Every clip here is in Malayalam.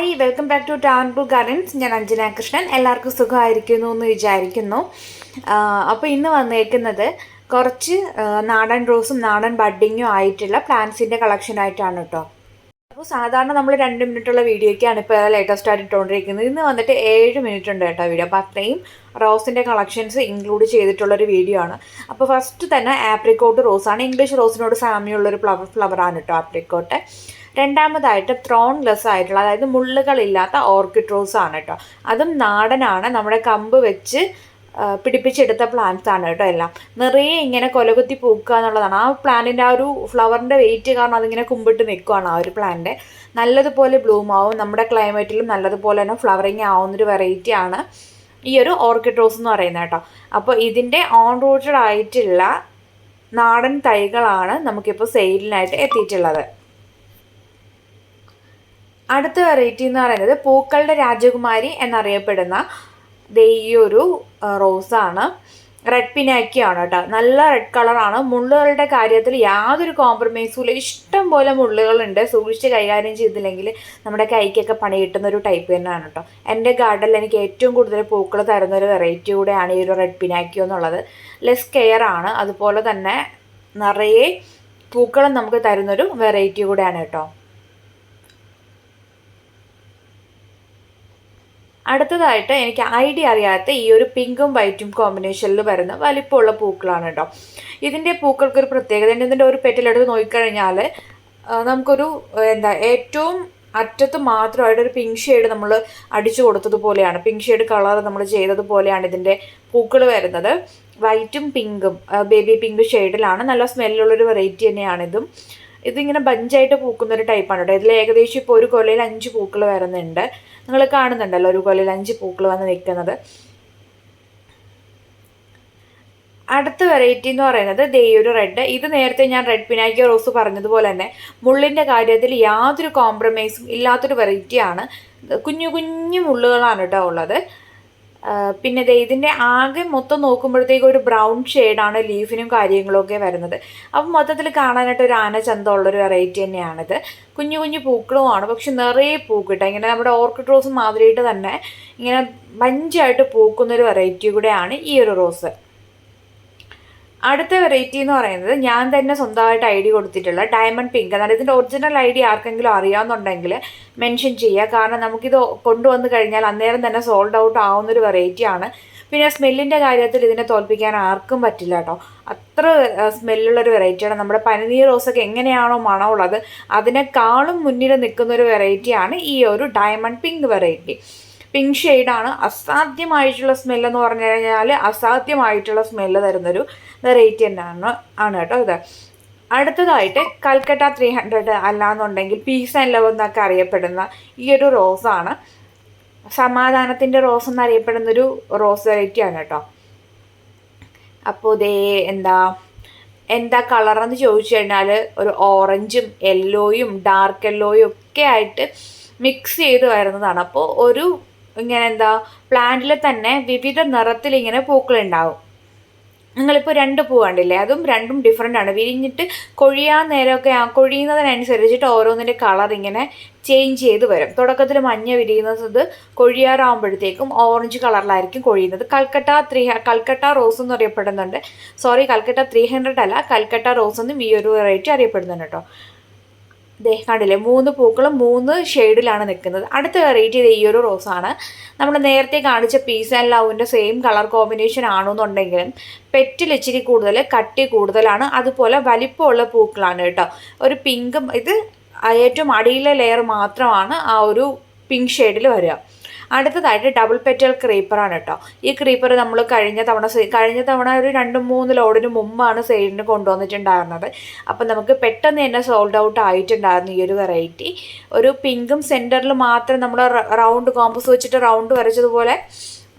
Hi welcome back to Tanpur gardens. ഞാൻ അഞ്ജന കൃഷ്ണൻ. എല്ലാവർക്കും സുഖമായിരിക്കുന്നു എന്ന് വിചാരിക്കുന്നു. അപ്പോൾ ഇന്ന് വന്നേക്കുന്നത് കുറച്ച് നാടൻ റോസും നാടൻ ബഡ്ഡിങ്ങും ആയിട്ടുള്ള പ്ലാന്റ്സിന്റെ കളക്ഷനായിട്ടാണ് കേട്ടോ അപ്പോൾ സാധാരണ നമ്മൾ രണ്ട് മിനിറ്റുള്ള വീഡിയോയ്ക്കാണ് ഇപ്പോൾ ലേറ്റസ്റ്റ് ആയിട്ട് ഇട്ടുകൊണ്ടിരിക്കുന്നത് ഇന്ന് വന്നിട്ട് ഏഴ് മിനിറ്റ് ഉണ്ട് കേട്ടോ വീഡിയോ. അപ്പോൾ അത്രയും റോസിന്റെ കളക്ഷൻസ് ഇൻക്ലൂഡ് ചെയ്തിട്ടുള്ളൊരു വീഡിയോ ആണ്. അപ്പോൾ ഫസ്റ്റ് തന്നെ ആപ്രിക്കോട്ട് റോസാണ്. ഇംഗ്ലീഷ് റോസിനോട് സാമ്യമുള്ളൊരു ഫ്ലവർ ഫ്ലവറാണ് കേട്ടോ ആപ്രിക്കോട്ട്. രണ്ടാമതായിട്ട് ത്രോൺലെസ് ആയിട്ടുള്ള അതായത് മുള്ളുകളില്ലാത്ത ഓർക്കിഡ് റോസ് ആണ് കേട്ടോ. അതും നാടനാണ്. നമ്മുടെ കമ്പ് വെച്ച് പിടിപ്പിച്ചെടുത്ത പ്ലാന്റ്സ് ആണ് കേട്ടോ എല്ലാം. നിറയെ ഇങ്ങനെ കൊലകുത്തി പൂക്കുക എന്നുള്ളതാണ്. ആ പ്ലാന്റിന്റെ ആ ഒരു ഫ്ലവറിന്റെ വെയിറ്റ് കാരണം അതിങ്ങനെ കുമ്പിട്ട് നിൽക്കുകയാണ് ആ ഒരു പ്ലാന്റ് നല്ലതുപോലെ ബ്ലൂം ആവും. നമ്മുടെ ക്ലൈമറ്റിലും നല്ലതുപോലെ തന്നെ ഫ്ലവറിങ് ആവുന്നൊരു വെറൈറ്റി ആണ് ഈ ഒരു ഓർക്കിഡ് റോസ് എന്ന് പറയുന്നത് കേട്ടോ. അപ്പോൾ ഇതിന്റെ ഓൺ റൂട്ടഡ് ആയിട്ടുള്ള നാടൻ തൈകളാണ് നമുക്കിപ്പോൾ സെയിലിനായിട്ട് എത്തിയിട്ടുള്ളത്. അടുത്ത വെറൈറ്റി എന്ന് പറയുന്നത് പൂക്കളുടെ രാജകുമാരി എന്നറിയപ്പെടുന്ന ദേ ഈ ഒരു റോസാണ് റെഡ് പിനാക്കിയാണ് കേട്ടോ നല്ല റെഡ് കളറാണ് മുള്ളുകളുടെ കാര്യത്തിൽ യാതൊരു കോംപ്രമൈസും ഇല്ല. ഇഷ്ടം പോലെ മുള്ളുകളുണ്ട്. സൂക്ഷിച്ച് കൈകാര്യം ചെയ്തില്ലെങ്കിൽ നമ്മുടെ കൈക്കൊക്കെ പണി കിട്ടുന്ന ഒരു ടൈപ്പ് തന്നെയാണ് കേട്ടോ എന്റെ ഗാർഡനിൽ എനിക്ക് ഏറ്റവും കൂടുതൽ പൂക്കൾ തരുന്ന ഒരു വെറൈറ്റി കൂടെയാണ് ഈ ഒരു റെഡ് പിനാക്കിയോ എന്നുള്ളത്. ലെസ് കെയർ ആണ്. അതുപോലെ തന്നെ നിറയെ പൂക്കളും നമുക്ക് തരുന്നൊരു വെറൈറ്റി കൂടെയാണ് കേട്ടോ അടുത്തതായിട്ട് എനിക്ക് ഐഡിയ അറിയാത്ത ഈ ഒരു പിങ്കും വൈറ്റും കോമ്പിനേഷനിൽ വരുന്ന വലിപ്പമുള്ള പൂക്കളാണ് കേട്ടോ. ഇതിന്റെ പൂക്കൾക്കൊരു പ്രത്യേകത ഉണ്ട്. ഇതിന്റെ ഒരു പെറ്റിലെടുത്ത് നോക്കിക്കഴിഞ്ഞാൽ നമുക്കൊരു എന്താ ഏറ്റവും അറ്റത്ത് മാത്രമായിട്ട് ഒരു പിങ്ക് ഷെയ്ഡ് നമ്മൾ അടിച്ചു കൊടുത്തതുപോലെയാണ്. പിങ്ക് ഷെയ്ഡ് കളർ നമ്മൾ ചെയ്തതുപോലെയാണ് ഇതിന്റെ പൂക്കൾ വരുന്നത്. വൈറ്റും പിങ്കും ബേബി പിങ്ക് ഷെയ്ഡിലാണ് നല്ല സ്മെല്ലുള്ളൊരു വെറൈറ്റി തന്നെയാണ് ഇതും. ഇതിങ്ങനെ ബഞ്ചായിട്ട് പൂക്കുന്ന ഒരു ടൈപ്പാണ് കേട്ടോ. ഇതിൽ ഏകദേശം ഇപ്പോൾ ഒരു കൊലയിൽ അഞ്ച് പൂക്കൾ വരുന്നുണ്ട്. നിങ്ങൾ കാണുന്നുണ്ടല്ലോ ഒരു കൊലയിൽ അഞ്ച് പൂക്കൾ വന്ന് നിൽക്കുന്നത് അടുത്ത വെറൈറ്റി എന്ന് പറയുന്നത് ദേ ഈ റെഡ് ഇത് നേരത്തെ ഞാൻ റെഡ് പിനാക്കിയ റോസ് പറഞ്ഞതുപോലെ തന്നെ മുള്ളിന്റെ കാര്യത്തിൽ യാതൊരു കോംപ്രമൈസും ഇല്ലാത്തൊരു വെറൈറ്റിയാണ് കുഞ്ഞു കുഞ്ഞു മുള്ളുകളാണ് കേട്ടോ ഉള്ളത്. പിന്നെ ഇതിന്റെ ആകെ മൊത്തം നോക്കുമ്പോഴത്തേക്ക് ഒരു ബ്രൗൺ ഷെയ്ഡാണ് ലീഫിനും കാര്യങ്ങളൊക്കെ വരുന്നത്. അപ്പം മൊത്തത്തിൽ കാണാനായിട്ട് ഒരു ആന ചന്തമുള്ളൊരു വെറൈറ്റി തന്നെയാണിത്. കുഞ്ഞു കുഞ്ഞു പൂക്കളുമാണ്. പക്ഷെ നിറയെ പൂക്കിട്ട ഇങ്ങനെ നമ്മുടെ ഓർക്കിഡ് റോസ് മാതിരിയിട്ട് തന്നെ ഇങ്ങനെ ബഞ്ചായിട്ട് പൂക്കുന്നൊരു വെറൈറ്റി കൂടെയാണ് ഈ ഒരു റോസ് അടുത്ത വെറൈറ്റി എന്ന് പറയുന്നത് ഞാൻ തന്നെ സ്വന്തമായിട്ട് ഐ ഡി കൊടുത്തിട്ടുള്ള ഡയമണ്ട് പിങ്ക് അതായത് ഇതിന്റെ ഒറിജിനൽ ഐ ഡി ആർക്കെങ്കിലും അറിയാമെന്നുണ്ടെങ്കിൽ മെൻഷൻ ചെയ്യുക. കാരണം നമുക്കിത് കൊണ്ടുവന്നു കഴിഞ്ഞാൽ അന്നേരം തന്നെ സോൾഡ് ഔട്ട് ആവുന്നൊരു വെറൈറ്റിയാണ് പിന്നെ സ്മെല്ലിന്റെ കാര്യത്തിൽ ഇതിനെ തോൽപ്പിക്കാൻ ആർക്കും പറ്റില്ല കേട്ടോ. അത്ര സ്മെല്ലുള്ളൊരു വെറൈറ്റിയാണ് നമ്മുടെ പനിനീർ റോസൊക്കെ എങ്ങനെയാണോ മണമുള്ളത് അതിനേക്കാളും മുന്നിൽ നിൽക്കുന്ന ഒരു വെറൈറ്റിയാണ് ഈ ഒരു ഡയമണ്ട് പിങ്ക് വെറൈറ്റി പിങ്ക് ഷെയ്ഡാണ് അസാധ്യമായിട്ടുള്ള സ്മെല്ലെന്ന് പറഞ്ഞു കഴിഞ്ഞാൽ അസാധ്യമായിട്ടുള്ള സ്മെല്ല് തരുന്നൊരു വെറൈറ്റി തന്നെയാണ് ആണ് കേട്ടോ ഇത്. അടുത്തതായിട്ട് കൽക്കട്ട ത്രീ ഹൺഡ്രഡ് അല്ലാന്നുണ്ടെങ്കിൽ പീസ് ആൻഡ് ലവ് എന്നൊക്കെ അറിയപ്പെടുന്ന ഈ ഒരു റോസാണ് സമാധാനത്തിന്റെ റോസ് എന്നറിയപ്പെടുന്നൊരു റോസ് വെറൈറ്റിയാണ് കേട്ടോ. അപ്പോൾ ഇതേ എന്താ എന്താ കളറെന്ന് ചോദിച്ചു കഴിഞ്ഞാൽ ഒരു ഓറഞ്ചും യെല്ലോയും ഡാർക്ക് യെല്ലോയും ഒക്കെ ആയിട്ട് മിക്സ് ചെയ്ത് വരുന്നതാണ്. അപ്പോൾ ഒരു ഇങ്ങനെ എന്താ പ്ലാന്റിൽ തന്നെ വിവിധ നിറത്തിൽ ഇങ്ങനെ പൂക്കളുണ്ടാവും. നിങ്ങളിപ്പോൾ രണ്ട് പൂ കണ്ടില്ലേ? അതും രണ്ടും ഡിഫറെന്റ് ആണ്. വിരിഞ്ഞിട്ട് കൊഴിയാൻ നേരമൊക്കെ കൊഴിയുന്നതിനനുസരിച്ചിട്ട് ഓരോന്നിന്റെ കളർ ഇങ്ങനെ ചേഞ്ച് ചെയ്ത് വരും. തുടക്കത്തിൽ മഞ്ഞ വിരിയുന്നത് കൊഴിയാറാകുമ്പോഴത്തേക്കും ഓറഞ്ച് കളറിലായിരിക്കും കൊഴിയുന്നത്. കൽക്കട്ട ത്രീ കൽക്കട്ട റോസ് എന്ന് അറിയപ്പെടുന്നുണ്ട്. സോറി കൽക്കട്ട ത്രീ ഹൺഡ്രഡ് അല്ല കൽക്കട്ട റോസ് എന്നും ഈ ഒരു വെറൈറ്റി അറിയപ്പെടുന്നുണ്ട് കേട്ടോ ദേ കണ്ടില്ലേ? മൂന്ന് പൂക്കളും മൂന്ന് ഷെയ്ഡിലാണ് നിൽക്കുന്നത്. അടുത്ത വെറൈറ്റി ഇത് ഈ ഒരു റോസാണ്. നമ്മൾ നേരത്തെ കാണിച്ച പീസ് ആൻഡ് ലവിന്റെ സെയിം കളർ കോമ്പിനേഷൻ ആണെന്നുണ്ടെങ്കിലും പെറ്റിൽ ഇച്ചിരി കൂടുതൽ കട്ടി കൂടുതലാണ്. അതുപോലെ വലിപ്പമുള്ള പൂക്കളാണ് കേട്ടോ. ഒരു പിങ്കും ഇത് ഏറ്റവും അടിയിലെ ലെയർ മാത്രമാണ് ആ ഒരു പിങ്ക് ഷെയ്ഡിൽ വരിക. അടുത്തതായിട്ട് ഡബിൾ പെറ്റൽ ക്രീപ്പറാണ് കേട്ടോ. ഈ ക്രീപ്പർ നമ്മൾ കഴിഞ്ഞ തവണ കഴിഞ്ഞ തവണ ഒരു രണ്ട് മൂന്ന് ലോഡിന് മുമ്പാണ് സെയിലിന് കൊണ്ടുവന്നിട്ടുണ്ടായിരുന്നത്. അപ്പം നമുക്ക് പെട്ടെന്ന് തന്നെ സോൾഡ് ഔട്ട് ആയിട്ടുണ്ടായിരുന്നു ഈ ഒരു വെറൈറ്റി ഒരു പിങ്കും സെന്ററിൽ മാത്രം നമ്മൾ റൗണ്ട് കോമ്പസ് വെച്ചിട്ട് റൗണ്ട് വരച്ചതുപോലെ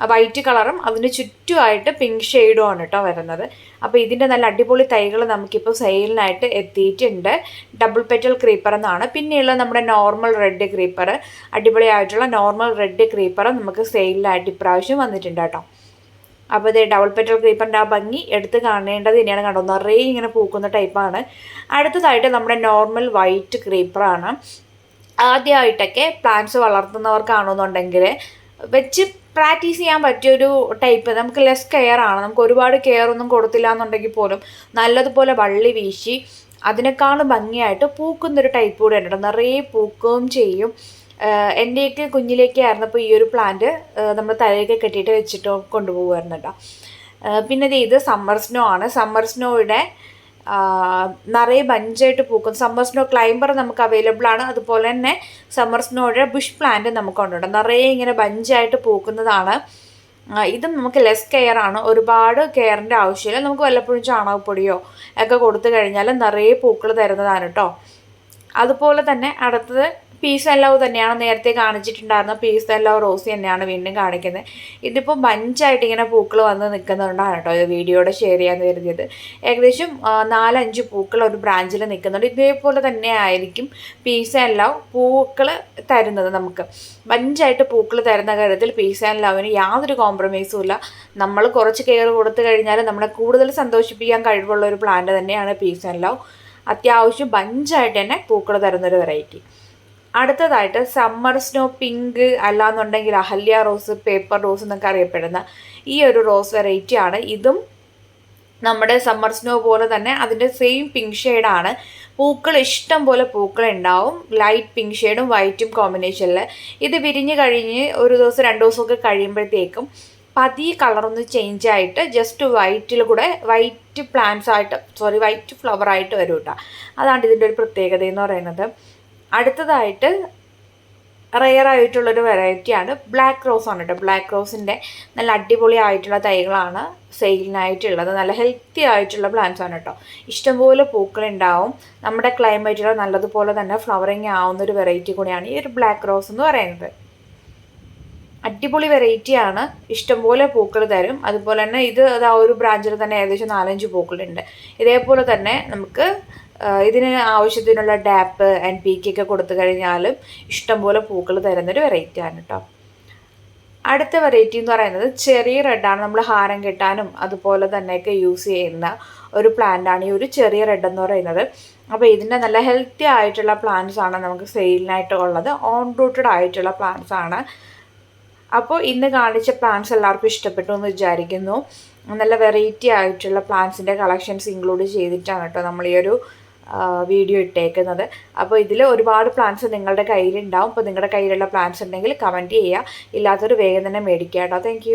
വൈറ്റ് കളറും അതിന് ചുറ്റുമായിട്ട് പിങ്ക് ഷെയ്ഡും ആണ് കേട്ടോ വരുന്നത്. അപ്പോൾ ഇതിന്റെ നല്ല അടിപൊളി തൈകൾ നമുക്കിപ്പോൾ സെയിലിനായിട്ട് എത്തിയിട്ടുണ്ട്. ഡബിൾ പെറ്റൽ ക്രീപ്പർ എന്നാണ്. പിന്നെയുള്ള നമ്മുടെ നോർമൽ റെഡ് ക്രീപ്പർ അടിപൊളിയായിട്ടുള്ള നോർമൽ റെഡ് ക്രീപ്പർ നമുക്ക് സെയിലിനായിട്ട് ഇപ്രാവശ്യം വന്നിട്ടുണ്ട് കേട്ടോ അപ്പോൾ ഇത് ഡബിൾ പെറ്റൽ ക്രീപ്പറിന്റെ ആ ഭംഗി എടുത്ത് കാണേണ്ടത് തന്നെയാണ് കണ്ടോ? നിറയെ ഇങ്ങനെ പൂക്കുന്ന ടൈപ്പാണ് അടുത്തതായിട്ട് നമ്മുടെ നോർമൽ വൈറ്റ് ക്രീപ്പറാണ് ആദ്യമായിട്ടൊക്കെ പ്ലാന്റ്സ് വളർത്തുന്നവർക്കാണെന്നുണ്ടെങ്കിൽ വെച്ച് പ്രാക്ടീസ് ചെയ്യാൻ പറ്റിയൊരു ടൈപ്പ്. നമുക്ക് ലെസ് കെയർ ആണ്. നമുക്ക് ഒരുപാട് കെയർ ഒന്നും കൊടുത്തില്ല എന്നുണ്ടെങ്കിൽ പോലും നല്ലതുപോലെ വള്ളി വീശി അതിനേക്കാളും ഭംഗിയായിട്ട് പൂക്കുന്നൊരു ടൈപ്പ് കൂടെ ഉണ്ട് നിറയെ പൂക്കുകയും ചെയ്യും. എന്റെയൊക്കെ കുഞ്ഞിലേക്ക് ആയിരുന്നപ്പോൾ ഈ ഒരു പ്ലാന്റ് നമ്മൾ തലയൊക്കെ കെട്ടിയിട്ട് വെച്ചിട്ട് കൊണ്ടുപോകുമായിരുന്നു കേട്ടോ. പിന്നെ ഇത് സമ്മർ സ്നോ ആണ്. സമ്മർ സ്നോയുടെ നിറയെ ബഞ്ചായിട്ട് പൂക്കും. സമ്മർ സ്നോ ക്ലൈംബർ നമുക്ക് അവൈലബിൾ ആണ്. അതുപോലെ തന്നെ സമ്മർ സ്നോയുടെ ബുഷ് പ്ലാന്റ് നമുക്ക് കൊണ്ടുണ്ട്. നിറയെ ഇങ്ങനെ ബഞ്ചായിട്ട് പൂക്കുന്നതാണ്. ഇതും നമുക്ക് ലെസ് കെയർ ആണ്. ഒരുപാട് കെയറിന്റെ ആവശ്യമില്ല. നമുക്ക് വല്ലപ്പോഴും ചാണകപ്പൊടിയോ ഒക്കെ കൊടുത്തു കഴിഞ്ഞാൽ നിറയെ പൂക്കൾ തരുന്നതാണ് കേട്ടോ അതുപോലെ തന്നെ അടുത്തത് പീസ് എല്ലവ് തന്നെയാണ് നേരത്തെ കാണിച്ചിട്ടുണ്ടായിരുന്ന പീസ് എല്ലവ് റോസി തന്നെയാണ് വീണ്ടും കാണിക്കുന്നത്. ഇതിപ്പോൾ ബഞ്ചായിട്ട് ഇങ്ങനെ പൂക്കൾ വന്ന് നിൽക്കുന്നുണ്ടാണ് കേട്ടോ ഇത് വീഡിയോയുടെ ഷെയർ ചെയ്യാൻ കരുതിയത് ഏകദേശം നാലഞ്ച് പൂക്കൾ ഒരു ബ്രാഞ്ചിൽ നിൽക്കുന്നുണ്ട്. ഇതേപോലെ തന്നെ ആയിരിക്കും പീസ് ആൻഡ് ലവ് പൂക്കൾ തരുന്നത് നമുക്ക്. ബഞ്ചായിട്ട് പൂക്കൾ തരുന്ന കാര്യത്തിൽ പീസ് ആൻഡ് ലവിന് യാതൊരു കോംപ്രമൈസും ഇല്ല. നമ്മൾ കുറച്ച് കെയർ കൊടുത്തു കഴിഞ്ഞാൽ നമ്മളെ കൂടുതൽ സന്തോഷിപ്പിക്കാൻ കഴിവുള്ള ഒരു പ്ലാന്റ് തന്നെയാണ് പീസ് ആൻഡ് ലവ് അത്യാവശ്യം ബഞ്ചായിട്ട് തന്നെ പൂക്കൾ തരുന്നൊരു വെറൈറ്റി അടുത്തതായിട്ട് സമ്മർ സ്നോ പിങ്ക് അല്ലാന്നുണ്ടെങ്കിൽ അഹല്യ റോസ് പേപ്പർ റോസ് എന്നൊക്കെ അറിയപ്പെടുന്ന ഈ ഒരു റോസ് വെറൈറ്റി ആണ്. ഇതും നമ്മുടെ സമ്മർ സ്നോ പോലെ തന്നെ അതിന്റെ സെയിം പിങ്ക് ഷെയ്ഡാണ് പൂക്കൾ ഇഷ്ടം പോലെ പൂക്കൾ ഉണ്ടാവും. ലൈറ്റ് പിങ്ക് ഷെയ്ഡും വൈറ്റും കോമ്പിനേഷനിൽ ഇത് വിരിഞ്ഞ് കഴിഞ്ഞ് ഒരു ദിവസം രണ്ട് ദിവസമൊക്കെ കഴിയുമ്പോഴത്തേക്കും പതിയെ കളറൊന്ന് ചേഞ്ച് ആയിട്ട് ജസ്റ്റ് വൈറ്റിൽ കൂടെ വൈറ്റ് പ്ലാന്റ്സ് ആയിട്ട് സോറി വൈറ്റ് ഫ്ലവർ ആയിട്ട് വരും കേട്ടോ അതാണ് ഇതിന്റെ ഒരു പ്രത്യേകത എന്ന് പറയുന്നത്. അടുത്തതായിട്ട് റെയർ ആയിട്ടുള്ളൊരു വെറൈറ്റിയാണ് ബ്ലാക്ക് റോസ് ആണ് കേട്ടോ ബ്ലാക്ക് റോസിന്റെ നല്ല അടിപൊളി ആയിട്ടുള്ള തൈകളാണ് സെയിലിനായിട്ടുള്ളത്. നല്ല ഹെൽത്തി ആയിട്ടുള്ള പ്ലാന്റ്സ് ആണ് കേട്ടോ ഇഷ്ടംപോലെ പൂക്കളുണ്ടാവും നമ്മുടെ ക്ലൈമറ്റിൽ നല്ലതുപോലെ തന്നെ ഫ്ലവറിങ് ആവുന്ന ഒരു വെറൈറ്റി കൂടിയാണ് ഈ ഒരു ബ്ലാക്ക് റോസ് എന്ന് പറയുന്നത്. അടിപൊളി വെറൈറ്റിയാണ് ഇഷ്ടംപോലെ പൂക്കൾ തരും. അതുപോലെ തന്നെ ഇത് ആ ഒരു ബ്രാഞ്ചിൽ തന്നെ ഏകദേശം നാലഞ്ച് പൂക്കളുണ്ട്. ഇതേപോലെ തന്നെ നമുക്ക് ഇതിന് ആവശ്യത്തിനുള്ള ഡാപ്പ് ആൻഡ് പീക്കൊക്കെ കൊടുത്തു കഴിഞ്ഞാലും ഇഷ്ടംപോലെ പൂക്കൾ തരുന്നൊരു വെറൈറ്റിയാണ് കേട്ടോ അടുത്ത വെറൈറ്റി എന്ന് പറയുന്നത് ചെറിയ റെഡാണ് നമ്മൾ ഹാരം കെട്ടാനും അതുപോലെ തന്നെയൊക്കെ യൂസ് ചെയ്യുന്ന ഒരു പ്ലാന്റാണ് ഈ ഒരു ചെറിയ റെഡ് എന്ന് പറയുന്നത്. അപ്പോൾ ഇതിന്റെ നല്ല ഹെൽത്തി ആയിട്ടുള്ള പ്ലാന്റ്സ് ആണ് നമുക്ക് സെയിലിനായിട്ട് ഉള്ളത്. ഓൺ റൂട്ടഡ് ആയിട്ടുള്ള പ്ലാന്റ്സ് ആണ്. അപ്പോൾ ഇന്ന് കാണിച്ച പ്ലാന്റ്സ് എല്ലാവർക്കും ഇഷ്ടപ്പെട്ടു എന്ന് വിചാരിക്കുന്നു. നല്ല വെറൈറ്റി ആയിട്ടുള്ള പ്ലാന്റ്സിന്റെ കളക്ഷൻസ് ഇൻക്ലൂഡ് ചെയ്തിട്ടാണ് കേട്ടോ നമ്മൾ ഈ ഒരു വീഡിയോ ഇട്ടേക്കുന്നത്. അപ്പോൾ ഇതിൽ ഒരുപാട് പ്ലാന്റ്സ് നിങ്ങളുടെ കയ്യിലുണ്ടാവും. അപ്പോൾ നിങ്ങളുടെ കയ്യിലുള്ള പ്ലാന്റ്സ് ഉണ്ടെങ്കിൽ കമന്റ് ചെയ്യുക ഇല്ലാത്തൊരു വേഗം തന്നെ മേടിക്കുക കേട്ടോ. താങ്ക്